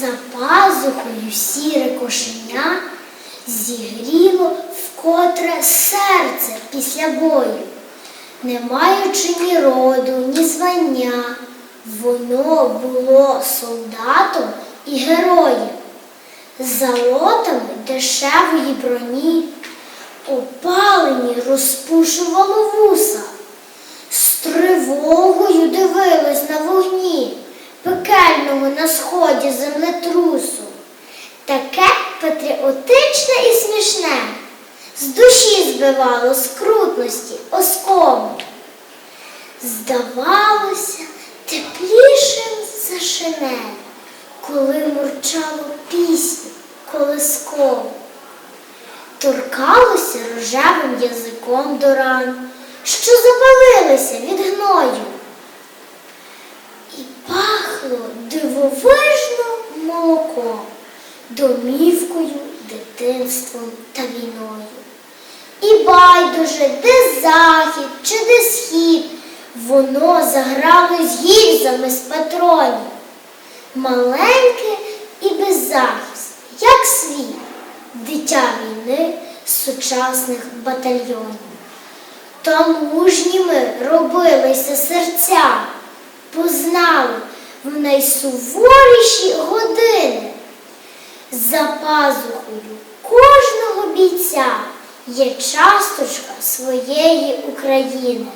За пазухою сіре кошеня зігріло вкотре серце після бою, не маючи ні роду, ні звання, воно було солдатом і героєм, за лотами дешевої броні, опалені розпушувало вуса, з тривогою дивилось на вогні на сході землетрусу. Таке патріотичне і смішне, з душі збивало скрутності оскому. Здавалося, теплішим за шинель, коли мурчало пісню колискову. Торкалося рожевим язиком до ран, що запалилися від гною. І пахло дивовижно молоком, домівкою, дитинством та війною. І байдуже, де захід чи де схід, воно заграло з гільзами з патронів. Маленьке і беззахист, як світ, дитя війни сучасних батальйонів. Та мужніми робилися серця, познали в найсуворіші години. За пазухою кожного бійця є часточка своєї України.